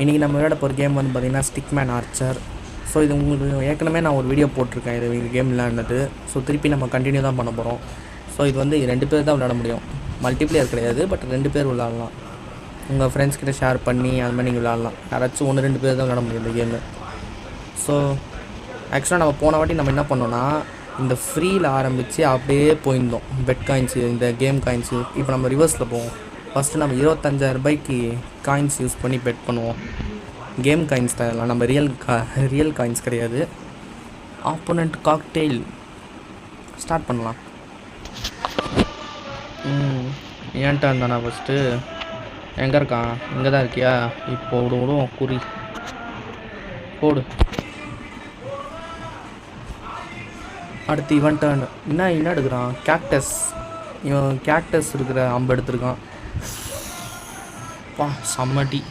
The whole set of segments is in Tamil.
இன்றைக்கி நம்ம விளையாட போகிற கேம் வந்து பார்த்திங்கன்னா ஸ்டிக்மேன் ஆர்ச்சர் ஸோ இது உங்களுக்கு ஏற்கனவே நான் ஒரு வீடியோ போட்டிருக்கேன். இது இந்த கேம் விளையாடுனது. ஸோ திருப்பி நம்ம கண்டினியூ தான் பண்ண போகிறோம் ஸோ இது வந்து ரெண்டு பேர் தான் விளையாட முடியும். மல்டிப்ளேயர் கிடையாது பட் ரெண்டு பேர் விளாட்லாம் உங்கள் ஃப்ரெண்ட்ஸ் கிட்ட ஷேர் பண்ணி அது மாதிரி நீங்கள் விளாட்லாம் யாராச்சும் ஒன்று ரெண்டு பேர் தான் விளாட முடியும் இந்த கேமு ஸோ ஆக்சுவலாக நம்ம போன வாட்டி நம்ம என்ன பண்ணோன்னா இந்த ஃப்ரீயில் ஆரம்பித்து அப்படியே போயிருந்தோம். பெட் காயின்ஸு இந்த கேம் காயின்ஸு இப்போ நம்ம ரிவர்ஸில் போவோம். ஃபஸ்ட்டு நம்ம இருபத்தஞ்சாயிரம் ரூபாய்க்கு காயின்ஸ் யூஸ் பண்ணி பெட் பண்ணுவோம். கேம் காயின்ஸ் தான் நம்ம ரியல் கா ரியல் காயின்ஸ் கிடையாது. ஆப்போனண்ட் காக்டெயில் ஸ்டார்ட் பண்ணலாம். ஏன்ட்டா இருந்தானா ஃபஸ்ட்டு எங்கே இருக்கான்? இங்கே தான் இருக்கியா? இப்போ விடு விடுவோம் குறி. போடு. அடுத்து இவன் டர்ன் என்ன என்ன எடுக்கிறான்? கேக்டஸ் இவன் கேக்டஸ் இருக்கிற அம்பு எடுத்திருக்கான். பா செம்மட்டி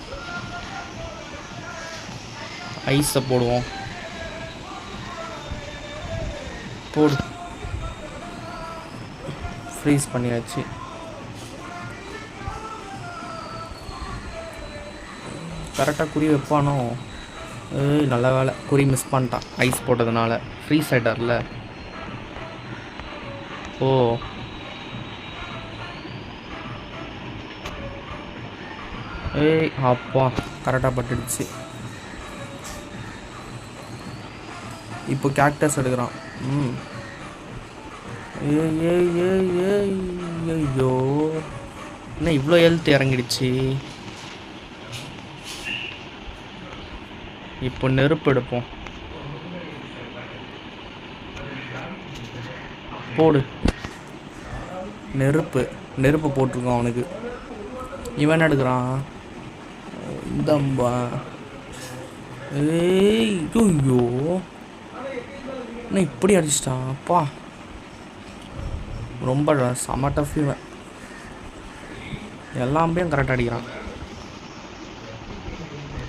ஐஸை போடுவோம். போடு. ஃப்ரீஸ் பண்ணியாச்சு. கரெக்டாக குறி வைப்பானோ? ஏய் நல்ல வேலை. குறி மிஸ் பண்ணிட்டான். ஐஸ் போட்டதுனால. ஃப்ரீஸ் ஆயிட்டார்ல. ஓ. ஏய் அப்பா கரெக்டாக பட்டுடுச்சு. இப்போ கேக்டஸ் எடுக்கிறான். ம். ஏய் ஏய் ஏய் ஏய் ஐயோ என்ன இவ்வளோ ஹெல்த் இறங்கிடுச்சு? இப்போ நெருப்பு எடுப்போம். போடு. நெருப்பு நெருப்பு போட்டிருக்கோம் அவனுக்கு. இவன் என்ன எடுக்கிறான்? இந்தம்பா ஏய் ஐயோ என்ன இப்படி அடிச்சிட்டான் அப்பா ரொம்ப செம டஃப் இவன் எல்லாமே கரெக்டாக அடிக்கிறான்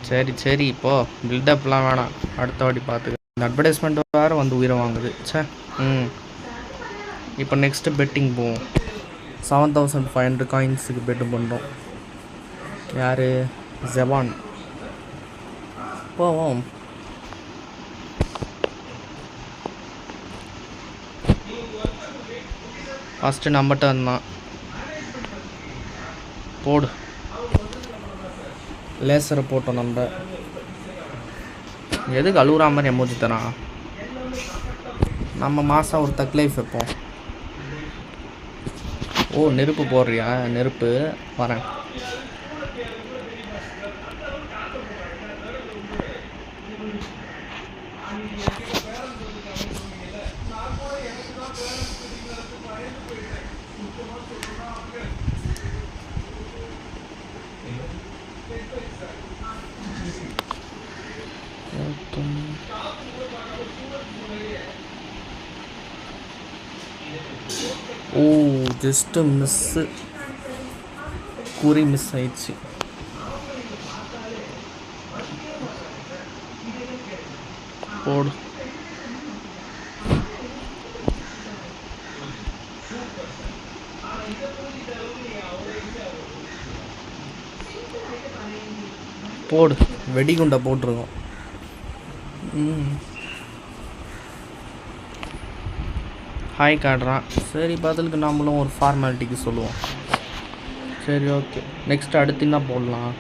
சரி சரி இப்போ பில்டப்லாம் வேணாம் அடுத்த வாட்டி பார்த்துக்க இந்த அட்வர்டைஸ்மெண்ட் வேறு வந்து உயிரை வாங்குது. ச்சே. ம். இப்போ நெக்ஸ்ட்டு பெட்டிங் போவோம். செவன் தௌசண்ட் ஃபைவ் ஹண்ட்ரட் காயின்ஸுக்கு பெட்டு பண்ணுறோம் யார்? ஜவான் போவோம். ஃபஸ்ட்டு நம்மகிட்ட இருந்தான் போடு. லேசரை போட்டோம் நம்ம. எதுக்கு அழுகுற மாதிரி எமோஜி தரான் நம்ம மாதம் ஒரு தக் லைஃப் வைப்போம். ஓ நெருப்பு போடுறியா? நெருப்பு. வரேன். ஓ ஜஸ்ட்டு மிஸ்ஸு குறி மிஸ் ஆயிடுச்சு. போடு. போடு. வெடிகுண்டை போட்டிருக்கோம். ம். ஹாய் காட்டுறான் சரி பதிலுக்கு நாமளும் ஒரு ஃபார்மாலிட்டிக்கு சொல்லுவோம். சரி ஓகே நெக்ஸ்ட் அடுத்து என்ன போடலாம்?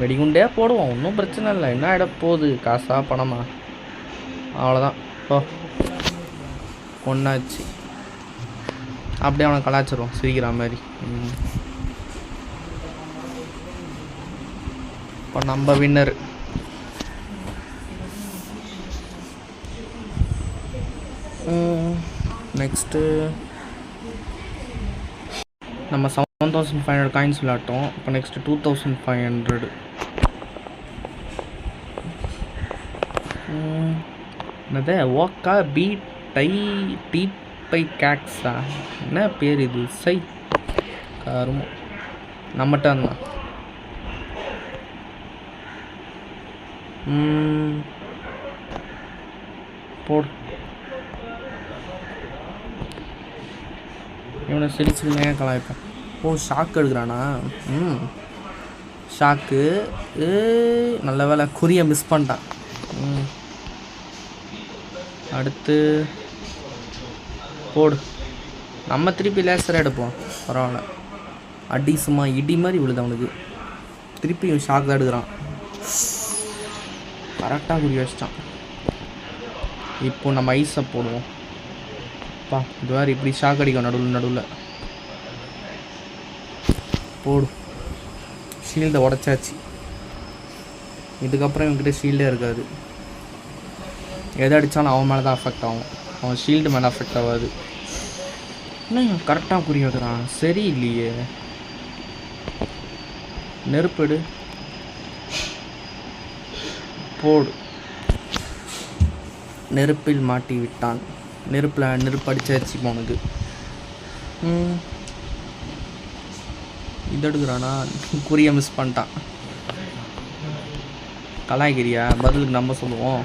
வெடிகுண்டே போடுவோம். ஒன்றும் பிரச்சனை இல்லை. என்ன ஆகிட போகுது? காசா பணமா? அவ்வளோதான் ஓ ஒன்றாச்சு அப்படியே அவனை கலாச்சிரும் சிரிக்கிற மாதிரி. ம். இப்போ நம்ம வின்னர் நெக்ஸ்ட்டு நம்ம seven thousand five hundred coins விளாட்டோம். இப்போ next two thousand five hundred என்னது? ஓக்கா பி டை டீ பை கேக்ஸா என்ன பேர் இது? சை கருமம் நம்மகிட்ட இருந்தான் போடு. இவனை சிரிச்சுக்கினே கலாய்ப்பேன். ஓ ஷாக் எடுக்கிறானா? ம். ஷாக்கு ஏ நல்ல வேலை குறியை மிஸ் பண்ணிட்டான். ம். அடுத்து போடு. நம்ம திருப்பி லேசராக எடுப்போம். பரவாயில்ல. அடி சும்மா இடி மாதிரி விழுது அவனுக்கு. திருப்பியும் ஷாக் தான் எடுக்கிறான். கரெக்டாக குறி வச்சிட்டான். இப்போ நம்ம ஐஸை போடுவோம். அப்பா இது வேறு இப்படி ஷாக் அடிக்கும் நடுவில் நடுவில். போடு. ஷீல்டை உடச்சாச்சு. இதுக்கப்புறம் இவங்ககிட்ட ஷீல்டே இருக்காது. எதை அடித்தாலும் அவன் மேலே தான் அஃபெக்ட் ஆகும். அவன் ஷீல்டு மேலே அஃபெக்ட் ஆகாது. இன்னும் கரெக்டாக குறி வைக்கிறான்? சரி இல்லையே நெருப்பெடு போடு. நெருப்பில் மாட்டி விட்டான் நெருப்பில் நெருப்பு அடிச்சாச்சு போனது. இது எடுக்கிறானா குறியை மிஸ் பண்ணிட்டான். கலாய்கிரியா பதிலுக்கு நம்ம சொல்லுவோம்.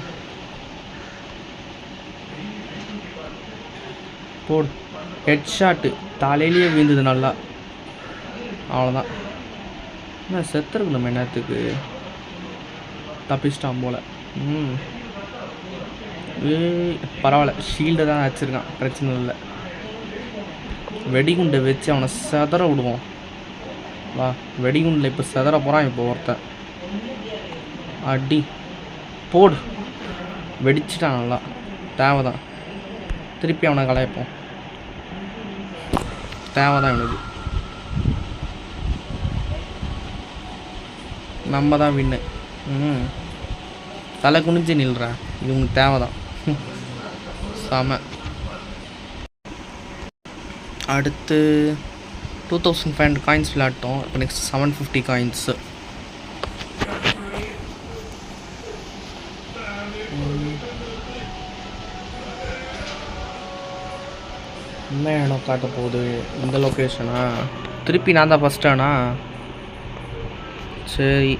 போடு. ஹெட் ஷாட்டு தலையிலேயே விழுந்தது நல்லா. அவ்வளோதான் என்ன செத்துருக்கணும் என்னத்துக்கு தப்பிச்சிட்டான் போல். ம். பரவாயில்ல. ஷீல்டை தான் வச்சுருக்கான். பிரச்சனை இல்லை. வெடிகுண்டை வச்சு அவனை செதற விடுவோம். வா வெடிகுண்டில் இப்போ செதற போகிறான் இப்போ ஒருத்தன். அடி. போடு. வெடிச்சிட்டான் நல்லா. தேவைதான். திருப்பி அவனை கலாய்ப்போம். தேவைதான் இவனுக்கு. நம்ம தான் வின்னு. ம். தலை குனிஞ்சு நில்றேன் இது தேவை தான் செம. அடுத்து two thousand five hundred coins விளாட்டோம் இப்போ நெக்ஸ்ட் செவன் ஃபிஃப்டி காயின்ஸு என்ன இடம் காட்ட போகுது? இந்த லொக்கேஷனா திருப்பி நான் தான் ஃபஸ்ட்டானா சரி.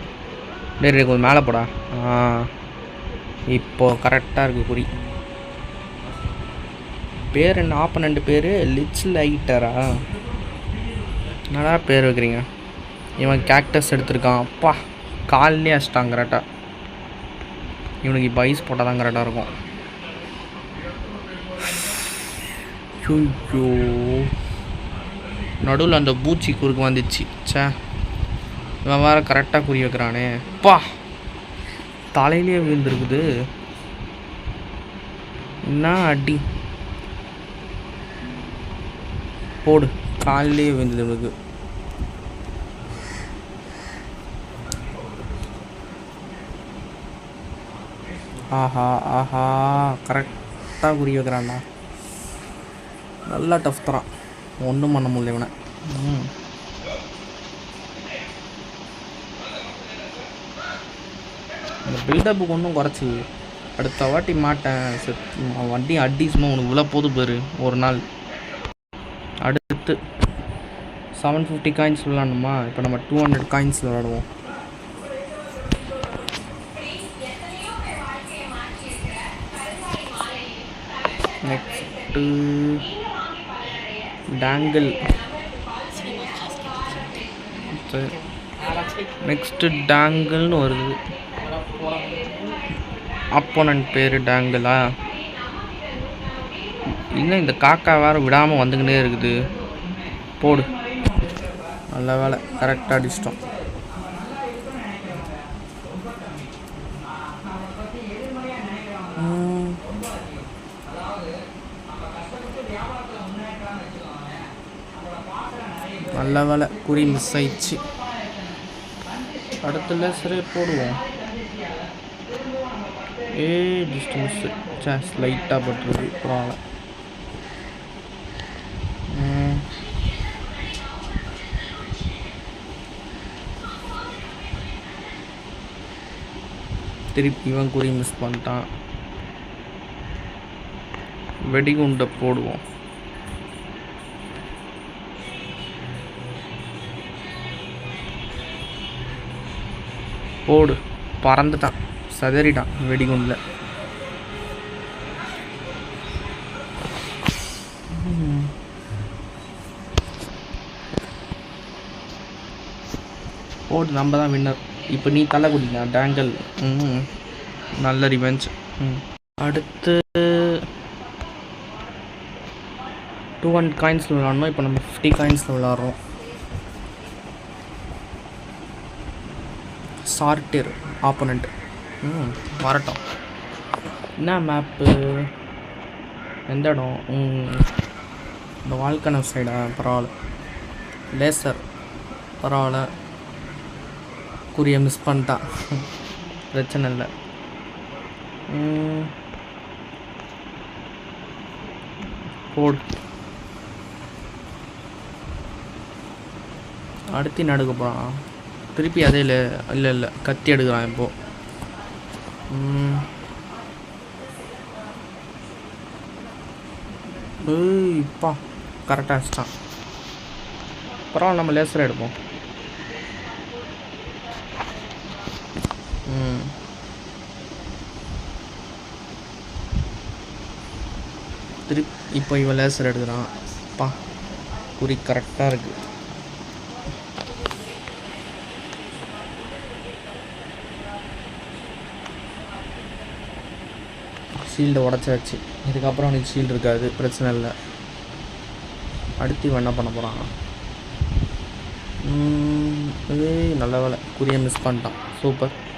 டேய் கொஞ்சம் மேலே போடா. ஆ. இப்போ கரெக்டாக இருக்குது குறி. பேர் என்ன? ஆப்பனண்ட் பேர்? லிச் லைட்டரா? என்னடா பேர் வைக்கிறீங்க? இவன் கேக்டஸ் எடுத்திருக்கான். அப்பா கால்லே அடிச்சிட்டான் கரெக்டாக இவனுக்கு இப்போ ஐஸ் போட்டால் தான் கரெக்டாக இருக்கும். ஐயோ நடுவில் அந்த பூச்சி குறுக்கு வந்துச்சு. சே இவன் வேறு கரெக்டாக குறி வைக்கிறானே. பா தலையிலே விழுந்துருக்குது. என்ன அடி? போடு. காலிலே விழுந்தது ஆஹா ஆஹா கரெக்டாக குறி வைக்கிறான்டா. நல்லா டஃப் தரான். ஒன்றும் பண்ண முடியல இவனை. ம். இந்த பில்டப்புக்கு ஒன்றும் குறைச்சல் அடுத்த வாட்டி மாட்டேன். செத் வண்டி அடி சும்மா உனக்கு விழ போது பாரு ஒரு நாள். அடுத்து செவன் ஃபிஃப்டி காயின்ஸ் விளாடணுமா இப்போ நம்ம டூ ஹண்ட்ரட் காயின்ஸ் விளாடுவோம் நெக்ஸ்ட்டு டேங்கிள் நெக்ஸ்ட்டு டேங்கிள்னு வருது. அப்போனண்ட் பேர் டேங்கிளா இன்னும் இந்த காக்கா வேற விடாமல் வந்துக்கிட்டே இருக்குது. போடு. நல்ல வேலை. கரெக்டாக அடிச்சிட்டோம். நல்ல வேலை. குறி மிஸ் ஆயிடுச்சு. அடுத்த லேசரே போடுவோம். ஏ ஜஸ்ட் மிஸ் சான்ஸ் லைட்டாக பட்டுருது பரவாயில்ல திருப்பி இவன் குறி மிஸ் பண்ணிட்டான். வெடிகுண்டை போடுவோம். போடு. பறந்துட்டான். சதறிட்டான் வெடிகுண்டில். போட்டு நம்ம தான் வின்னர் இப்போ நீ தலை குடிங்க டேங்கல் ம் நல்ல ரிவெஞ்ச் ம். அடுத்து டூ ஹண்ட்ரட் காயின்ஸில் விளாட்ணும். இப்போ நம்ம ஃபிஃப்டி காயின்ஸில் விளாட்றோம். சார்டிர் ஆப்போனண்ட் ம் வரட்டும். என்ன மேப்பு எந்த இடம்? இந்த வால்கனவ் சைடா பரவாயில்ல. லேசர் பரவாயில்ல. குறிய மிஸ் பண்ணிட்டான். பிரச்சனை இல்லை. போட் போடு. அடுத்து நடுக்க போகிறான் திருப்பி அதே இல்லை இல்லை இல்லை. கத்தி எடுக்கிறான் இப்போது ஏய்ப்பா இப்பா கரெக்டாக வச்சிட்டான் பரவாயில்ல நம்ம லேசர் எடுப்போம். ம். திருப்பி இப்போ இவன் லேசர் எடுக்கிறான். பா குறி கரெக்டாக இருக்குது ஷீல்டை உடச்சாச்சு இதுக்கப்புறம் அவனுக்கு ஷீல்டு இருக்காது பிரச்சனை இல்லை. அடுத்து இவன் என்ன பண்ண போகிறான் ஏய் நல்ல வேலை. குறிய மிஸ் பண்ணிட்டான். சூப்பர்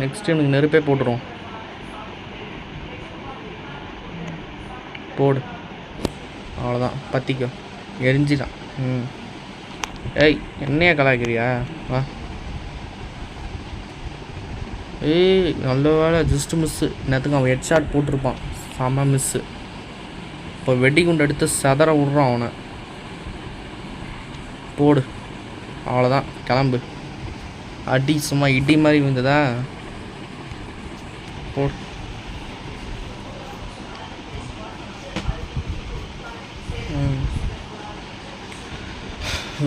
நெக்ஸ்ட் எனக்கு நெருப்பே போட்டுரும். போடு. அவ்வளோதான் பத்திக்கோ. எரிஞ்சிட்டான். ம். ஏய் என்னையா கலாய்க்கிறியா? வா. ஏய் நல்ல வேலை ஜஸ்ட் மிஸ்ஸு நேற்றுக்கு அவன் ஹெட் ஷாட் போட்டிருப்பான். செம மிஸ்ஸு இப்போ வெடிகுண்டு எடுத்து செதற விட்றான் அவனை. போடு. அவ்வளோதான் கிளம்பு. அடி சும்மா இடி மாதிரி விழுந்ததா? போடு.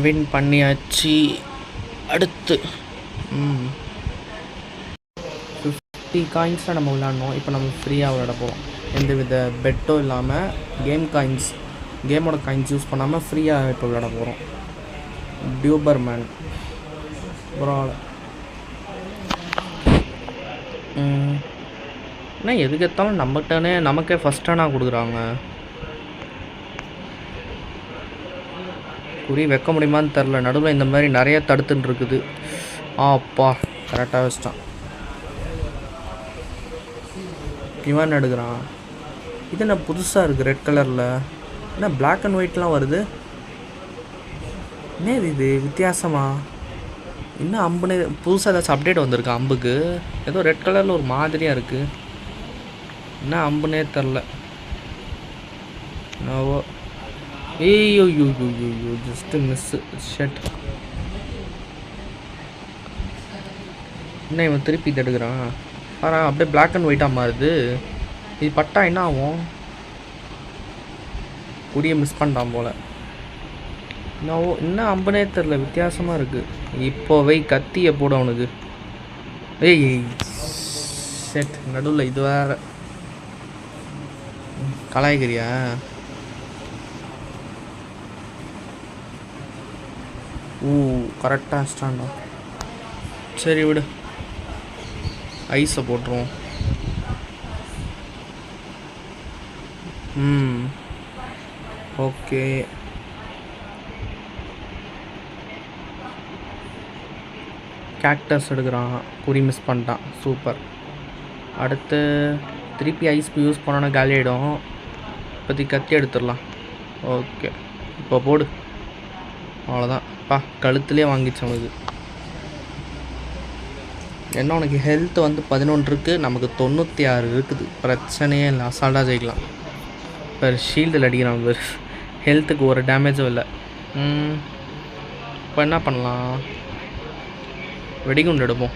வின் பண்ணியாச்சு. அடுத்து. ம். ஃபிஃப்டி காயின்ஸில் நம்ம விளாட்ணும் இப்போ நம்ம ஃப்ரீயாக விளாட போகிறோம் எந்த வித பெட்டோ இல்லாமல் கேம் காயின்ஸ் கேமோட காயின்ஸ் யூஸ் பண்ணாமல் ஃப்ரீயாக இப்போ விளையாட போகிறோம் டியூபர் மேன் பரவாயில்ல என்ன எதுக்கு எடுத்தாலும் நம்மகிட்டனே நமக்கே ஃபஸ்ட்டானா கொடுக்குறாங்க. குறி வைக்க முடியுமான்னு தெரில நடுவில் இந்த மாதிரி நிறைய தடுத்துன்னு இருக்குது. ஆ அப்பா கரெக்டாக வச்சிட்டான். இவன் எடுக்கிறான் இது என்ன புதுசாக இருக்குது ரெட் கலரில் என்ன பிளாக் அண்ட் ஒயிட்லாம் வருது? என்ன இது? இது வித்தியாசமா? இன்னும் அம்புனே புதுசாக ஏதாச்சும் அப்டேட் வந்திருக்கு அம்புக்கு? ஏதோ ரெட் கலரில் ஒரு மாதிரியாக இருக்குது என்ன அம்புனே தெரில. என்னவோ. ஐயோ you you you you just miss shirt என்ன இவன் திருப்பி தடுக்கிறான்? எடுக்கிறான் அப்படியே பிளாக் அண்ட் ஒயிட்டாக மாறுது. இது பட்டா என்ன ஆகும்? குடியை மிஸ் பண்ணிட்டான் போல். இன்னும் இன்னும் அம்பனே தெரில வித்தியாசமாக இருக்குது இப்போவே கத்தியை போட அவனுக்கு. ஏய் செட் நடுவில் இது வேற. கலாய்கிறியா ஊ கரெக்டாக ஸ்டாண்டா சரி விடு. ஐஸை போட்டுருவோம். ம். ஓகே. கேக்டஸ் எடுக்கிறான். குறி மிஸ் பண்ணிட்டான். சூப்பர். அடுத்து திருப்பி ஐஸ் யூஸ் பண்ணோன்னா காலி ஆகிடும் இப்போதைக்கு கத்தி எடுத்துடலாம். ஓகே. இப்போ போடு. அவ்வளோதான். பா கழுத்துலேயே வாங்கிச்சு அவனுக்கு. என்ன உனக்கு ஹெல்த் வந்து பதினொன்று இருக்குது நமக்கு தொண்ணூற்றி ஆறு இருக்குது. பிரச்சனையே இல்லை அசால்ட்டாக ஜெயிக்கலாம். இப்போ ஷீல்டில் அடிக்கிறான் பேர். ஹெல்த்துக்கு ஒரு டேமேஜும் இல்லை. இப்போ என்ன பண்ணலாம்? வெடிகுண்டு எடுப்போம்.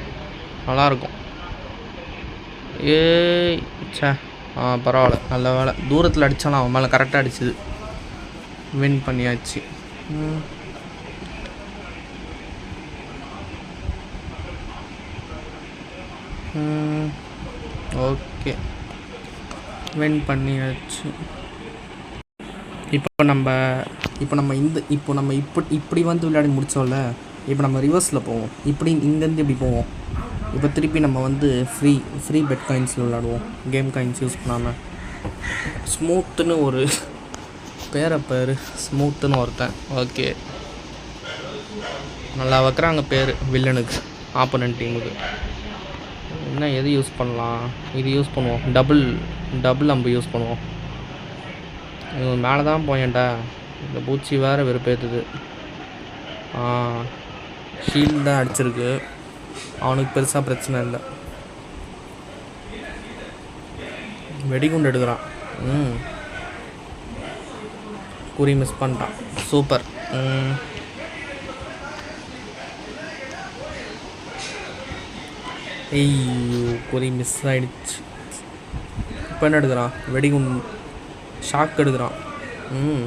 நல்லாயிருக்கும். ஏய் சே ஆ பரவாயில்ல நல்ல வேலை. தூரத்தில் அடித்தாலும் அவன் மேலே கரெக்டாக அடிச்சுது. வின் பண்ணியாச்சு ம். ம் ஓகே. வின் பண்ணியாச்சு. இப்போ நம்ம இப்போ நம்ம இந்த இப்போ நம்ம இப்படி இப்படி வந்து விளையாடி முடித்தோம்ல இப்போ நம்ம ரிவர்ஸில் போவோம். இப்படி இங்கேருந்து இப்படி போவோம். இப்போ திருப்பி நம்ம வந்து ஃப்ரீ ஃப்ரீ பெட் காயின்ஸில் விளாடுவோம் கேம் காயின்ஸ் யூஸ் பண்ணாமல் ஸ்மூத்துன்னு ஒரு பேரை பேர். ஸ்மூத்துன்னு ஒருத்தன். ஓகே. நல்லா வைக்கிறாங்க பேர். வில்லனுக்கு. ஆப்போனன்ட் டீமுக்கு என்ன எது யூஸ் பண்ணலாம்? இது யூஸ் பண்ணுவோம். டபுள் டபுள் அம்பு யூஸ் பண்ணுவோம். இது மேலே தான் போயேன்டா இந்த பூச்சி வேறு வெறுப்பேற்றுது ஆ ஷீல்டு தான் அடிச்சிருக்கு. அவனுக்கு பெருசாக பிரச்சனை இல்லை. வெடிகுண்டு எடுக்கிறான். ம். குறி மிஸ் பண்ணிட்டான். சூப்பர் ஐயோ குறி மிஸ் ஆகிடுச்சு இப்போ என்ன எடுக்கிறான் வெடிகுண் ஷாக் எடுக்கிறான் ம்.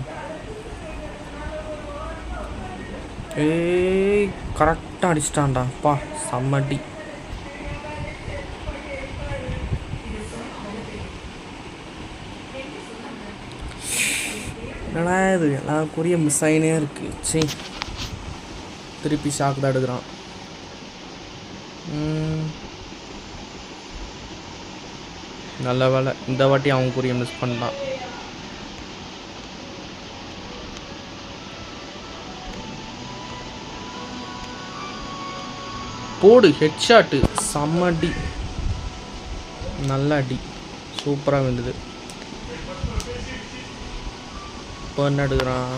ஏய் கரெக்டாக அடிச்சிட்டான்டா. பா செம்மடி. என்னடா இது? எல்லாம் குறிய மிஸ் ஆகினே இருக்கு. சரி திருப்பி ஷாக் தான் எடுக்கிறான் ம். நல்ல வேலை. இந்த வாட்டி அவன் குறிய மிஸ் பண்ணிட்டான். போடு ஹெட்ஷாட்டு செம்ம அடி. நல்ல அடி. சூப்பராக வந்தது இப்போ என்ன எடுக்கிறான்.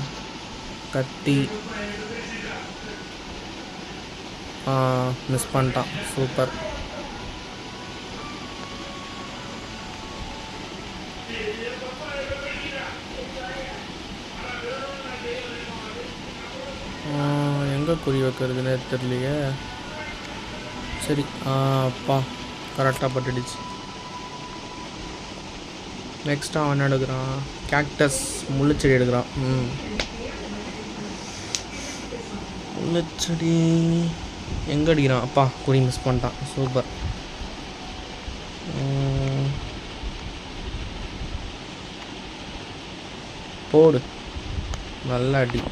கத்தி. மிஸ் பண்ணிட்டான். சூப்பர். எங்கே குறி வைக்கிறதுனே தெரியலையே. சரி ஆ அப்பா கரெக்டாக பட்டுடுச்சு. நெக்ஸ்ட் அவன் என்ன எடுக்கிறான்? கேக்டஸ் முள்ளுச்செடி எடுக்கிறான். ம். முள்ளுச்செடி எங்கே அடிக்கிறான்? அப்பா குறி மிஸ் பண்ணிட்டான். சூப்பர் போடு. நல்லா அடி.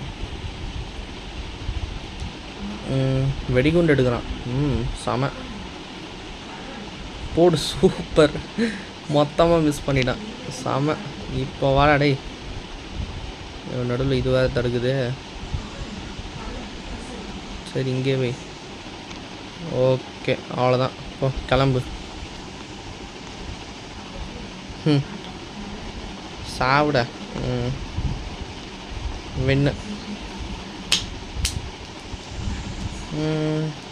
வெடிகுண்டு எடுக்கிறான். ம் செம. போடு சூப்பர் மொத்தமாக மிஸ் பண்ணிட்டான். செம. இப்போ வாடா டேய். இவன் நடுவில் இது வேறு தடுக்குது. சரி இங்கே போய் ஓகே அவ்வளோதான் போ கிளம்பு. ம். சாப்பிட ம். வெண்ணு. 嗯。